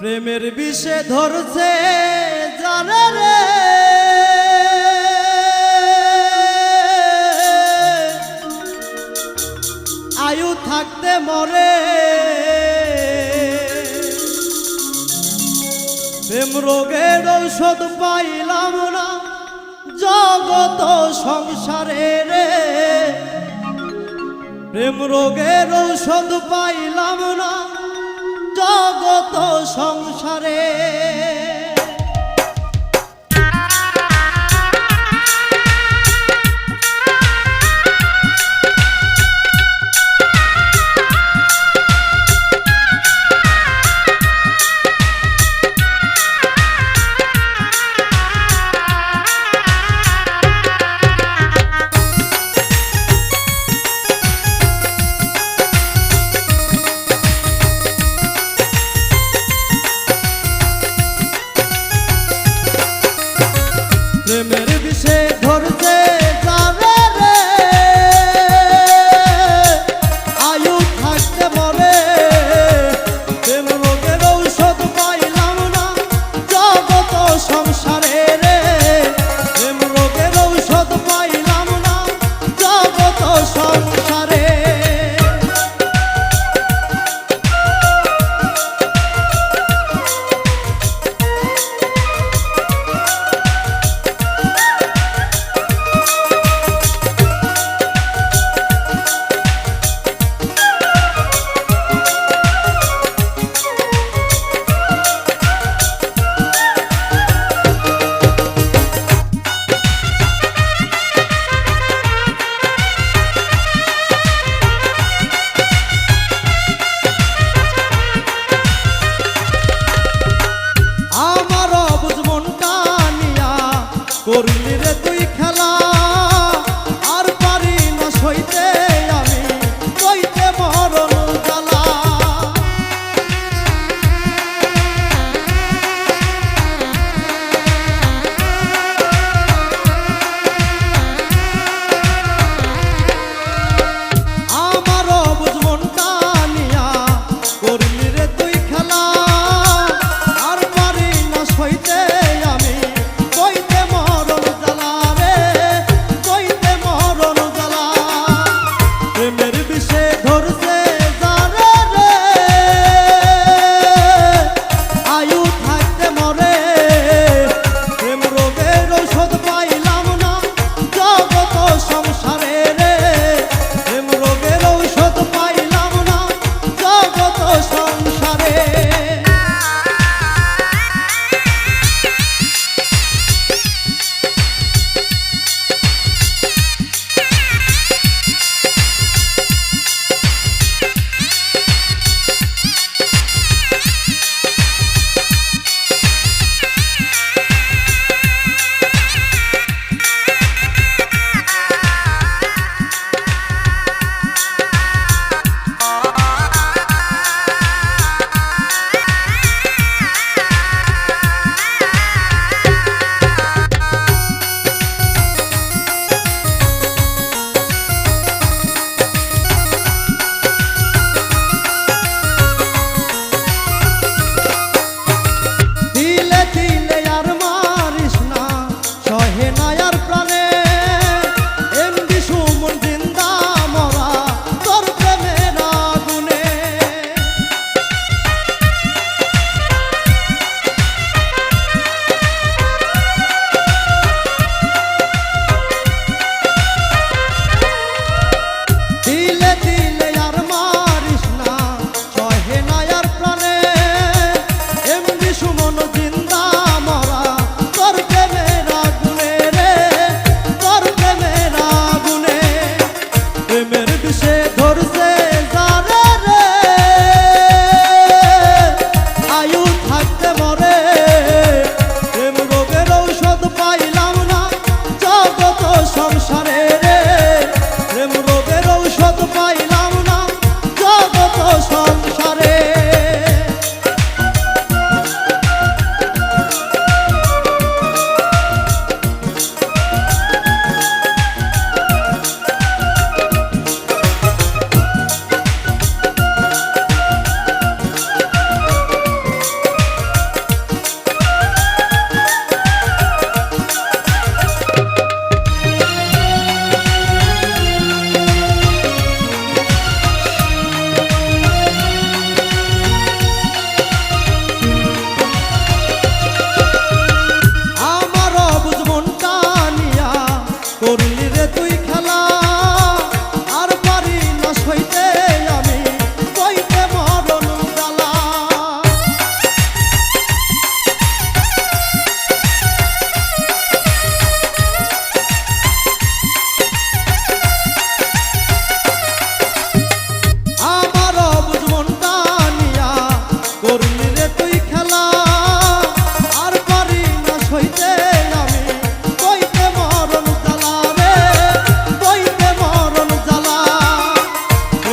প্রেমের বিষে ধরছে জানে রে। আয়ু থাকতে মরে। প্রেম রোগের ঔষধ পাইলাম না জগত সংসারে রে। প্রেম রোগের ঔষধ পাইলাম না জগত সংসারে Lembra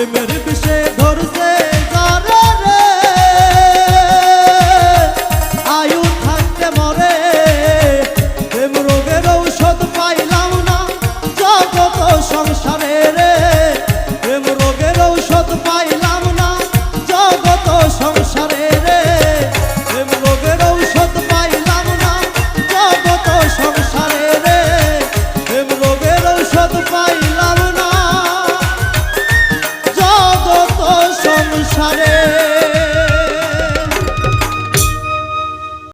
Ömer bir şey.